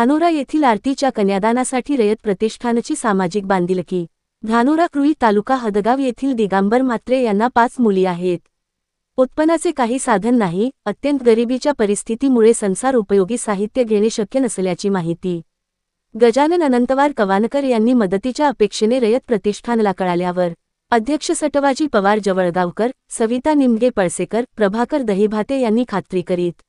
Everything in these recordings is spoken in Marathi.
धानोरा येथील आरतीच्या कन्यादानासाठी रयत प्रतिष्ठानची सामाजिक बांधिलकी. धानोरा क्रुई तालुका हदगाव येथील दिगांबर म्हात्रे यांना पाच मुली आहेत. उत्पन्नाचे काही साधन नाही अत्यंत गरिबीच्या परिस्थितीमुळे संसार उपयोगी साहित्य घेणे शक्य नसल्याची माहिती. गजानन अनंतवार कवानकर यांनी मदतीच्या अपेक्षेने रयत प्रतिष्ठानला कळाल्यावर अध्यक्ष सटवाजी पवार जवळगावकर सविता निमगे पळसेकर प्रभाकर दहिभाते यांनी खात्री करीत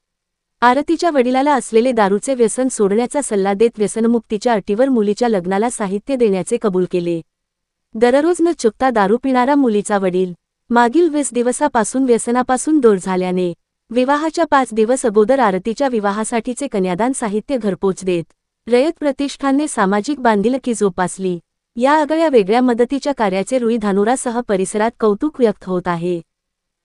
आरतीच्या वडिलाला असलेले दारूचे व्यसन सोडण्याचा सल्ला देत व्यसनमुक्तीच्या अटीवर मुलीच्या लग्नाला साहित्य देण्याचे कबूल केले. दररोज न चुकता दारू पिणारा मुलीचा वडील मागील वीस दिवसापासून व्यसनापासून दूर झाल्याने विवाहाच्या पाच दिवस अगोदर आरतीच्या विवाहासाठीचे कन्यादान साहित्य घरपोच देत रयत प्रतिष्ठानने सामाजिक बांधिलकी जोपासली. या आगळ्या वेगळ्या मदतीच्या कार्याचे रुई धानुरासह परिसरात कौतुक व्यक्त होत आहे.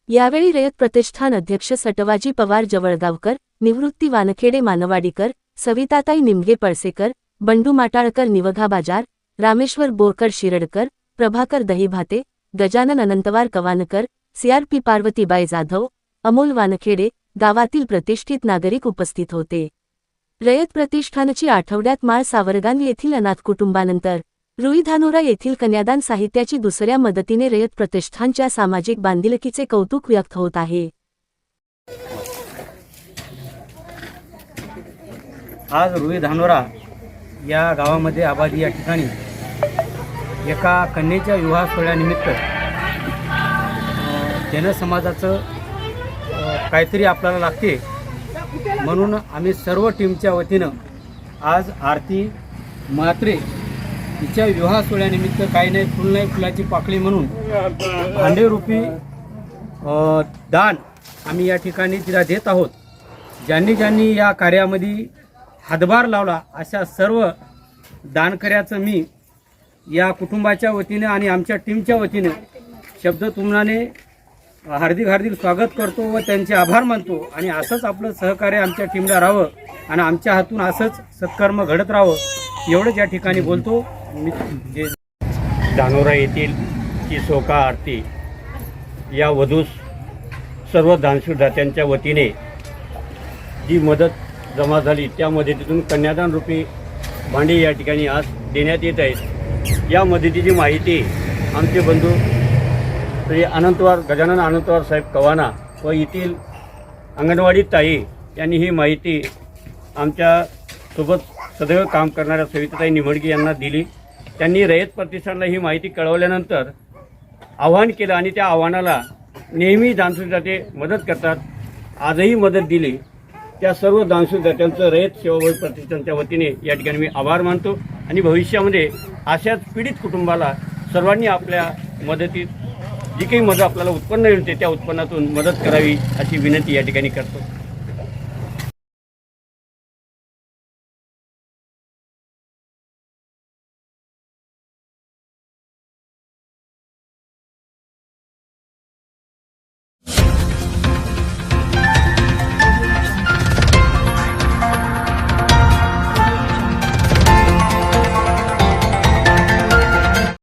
यावेळी रयत प्रतिष्ठान अध्यक्ष सटवाजी पवार जवळगावकर निवृत्ती वानखेडे मानवाडीकर सविताताई निमगे पळसेकर बंडू माटाळकर निवघा बाजार रामेश्वर बोरकर शिरडकर प्रभाकर दहिभाते गजानन अनंतवार कवानकर सीआरपी पार्वतीबाई जाधव अमोल वानखेडे गावातील प्रतिष्ठित नागरिक उपस्थित होते. रयत प्रतिष्ठानची आठवड्यात माळ सावरगान येथील अनाथ कुटुंबानंतर रुईधानोरा येथील कन्यादान साहित्याची दुसऱ्या मदतीने रयत प्रतिष्ठानच्या सामाजिक बांधिलकीचे कौतुक व्यक्त होत आहे. आज रुई धानोरा या गावामध्ये आबादी या ठिकाणी एका कन्येच्या विवाह सोहळ्यानिमित्त जनसमाजाचं काहीतरी आपल्याला लागते. म्हणून आम्ही सर्व टीमच्या वतीनं आज आरती म्हात्रे तिच्या विवाह सोहळ्यानिमित्त काही नाही फुल नाही फुलाची पाकळी म्हणून भांडेरूपी दान आम्ही या ठिकाणी तिला देत आहोत. ज्यांनी ज्यांनी या कार्यामध्ये हातभार लावला अशा सर्व दानकऱ्याचं मी या कुटुंबाच्या वतीनं आणि आमच्या टीमच्या वतीनं शब्द तुम्हाने हार्दिक हार्दिक स्वागत करतो व त्यांचे आभार मानतो. आणि असंच आपलं सहकार्य आमच्या टीमला राहावं आणि आमच्या हातून असंच सत्कर्म घडत राहावं एवढंच या ठिकाणी बोलतो. मी जे धानोरा येथील ही सोका आरती या वधूस सर्व दानशूरदात्यांच्या वतीने जी मदत जमा झाली. त्या मदतीतून कन्यादान रूपी भांडी या ठिकाणी आज देण्यात येत आहेत. या मदतीची माहिती आमचे बंधू श्री अनंतवार गजानन अनंतवार साहेब कवाना व येथील अंगणवाडी ताई यांनी ही माहिती आमच्यासोबत सदैव काम करणाऱ्या सविताताई निमडगी यांना दिली. त्यांनी रयत प्रतिष्ठानला ही माहिती कळवल्यानंतर आव्हान केलं आणि त्या आव्हानाला नेहमी दानशूरदाते मदत करतात. आजही मदत दिली. त्या सर्व दानशूरदात्यांचं रयत सेवाभावी प्रतिष्ठानच्या वतीने या ठिकाणी मी आभार मानतो. आणि भविष्यामध्ये अशाच पीडित कुटुंबाला सर्वांनी आपल्या मदतीत जी काही मदत आपल्याला उत्पन्न मिळते त्या उत्पन्नातून मदत करावी अशी विनंती या ठिकाणी करतो.